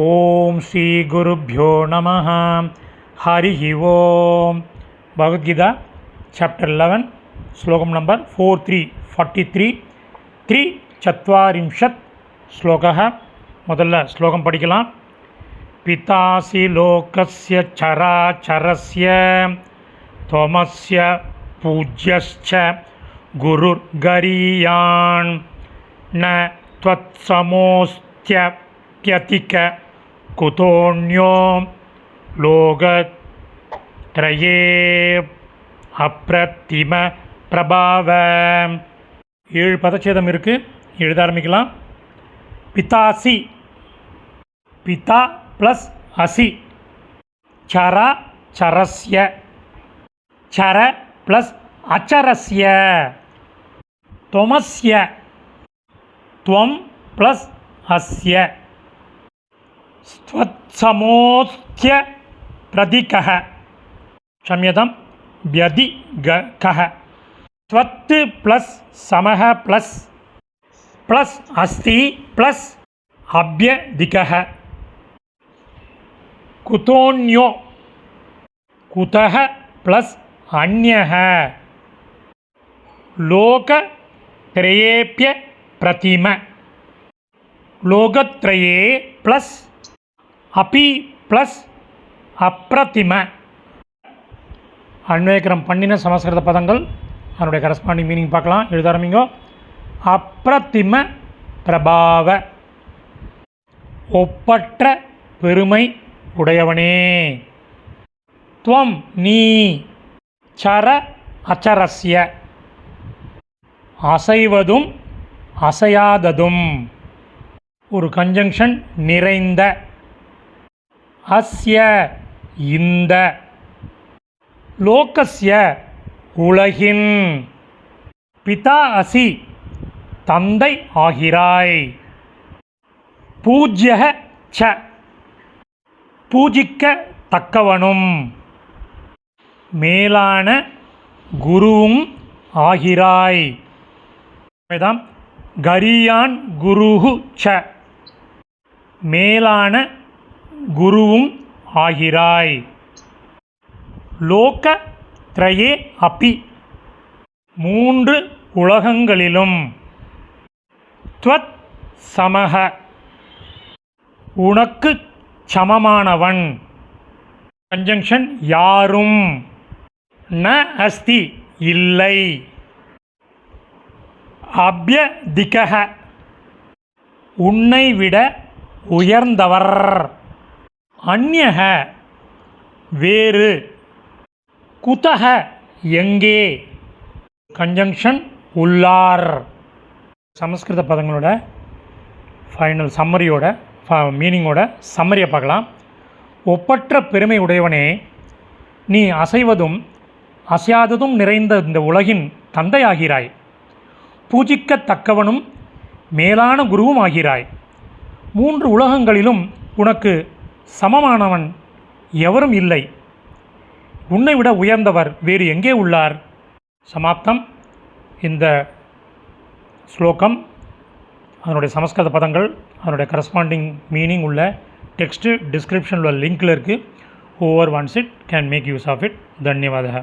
ஓம் ஸ்ரீ குருப்யோ நம ஹரி ஓம் Bhagavad Gita chapter eleven ஸ்லோகம் number four three forty three three சத்வாரிம்ஷத் ஸ்லோகः முதல்ல ஸ்லோகம் படிக்கலாம் பிதாசி லோகஸ்ய சராச்சரஸ்ய त्वमस्य पूज्यश्च गुरुर्गरीयान् न त्वत्समोऽस्त्यप्यतिक कुतोऽन्यो लोकत्रये அப்பிரத்திம பிரபாவ ஏழு பதச்சேதம் இருக்குது எழுத ஆரம்பிக்கலாம் பிதாசி பிதா ப்ளஸ் அசி சரா சரஸ்ய சர ப்ளஸ் அச்சரஸ்ய त्वमस्य त्वं प्लस् अस्य स्वत्समोऽस्य प्रदिकः। क्षम्यतां व्यधिगकः त्वत् प्लस् समः प्लस् प्लस् अस्ति प्लस् अभ्यधिकः कुतोऽन्यो? कुतः प्लस् अन्यः? लोकत्रयेऽप्य प्रतिम। लोकत्रये प्लस् அபி ப்ளஸ் அப்ரத்திம அன்வேகரம் பண்ணின சமஸ்கிருத பதங்கள் அதனுடைய கரஸ்பாண்டிங் மீனிங் பார்க்கலாம். எழுத ஆரம்பிங்கோ அப்ரத்திம பிரபாவ. ஒப்பற்ற பெருமை உடையவனே. துவம் நீ. சர அச்சரஸ்ய. அசைவதும் அசையாததும். ஒரு கன்ஜங்ஷன் நிறைந்த அஸ்ய இந்த. லோகஸ்ய உலகின். பிதா அசி தந்தை ஆகிறாய். பூஜ்ய ச பூஜிக்க தக்கவனும். மேலான குருவும் ஆகிறாய். கரியான் குருஹு ச. மேலான குருவும் ஆகிறாய். லோக திரையே அப்பி மூன்று உலகங்களிலும் துவத் சமக உனக்கு சமமானவன். கன்ஜங்ஷன் யாரும் ந அஸ்தி இல்லை. அபியதிகக உன்னை விட உயர்ந்தவர். அந்யக வேறு. குதக எங்கே? கன்ஜங்ஷன் உள்ளார். சமஸ்கிருத பதங்களோட ஃபைனல் சம்மரியோட மீனிங்கோட சம்மரியை பார்க்கலாம். ஒப்பற்ற பெருமை உடையவனே நீ அசைவதும் அசையாததும் நிறைந்த இந்த உலகின் தந்தையாகிறாய். பூஜிக்கத்தக்கவனும் மேலான குருவும் ஆகிறாய். மூன்று உலகங்களிலும் உனக்கு சமமானவன் எவரும் இல்லை. உன்னை விட உயர்ந்தவர் வேறு எங்கே உள்ளார்? சமாப்தம். இந்த ஸ்லோகம் அதனுடைய சமஸ்கிருத பதங்கள் அதனுடைய கரஸ்பாண்டிங் மீனிங் உள்ள டெக்ஸ்ட்டு டிஸ்கிரிப்ஷனில் உள்ள லிங்கில் இருக்குது over once it can make use of it தன்யவாதக.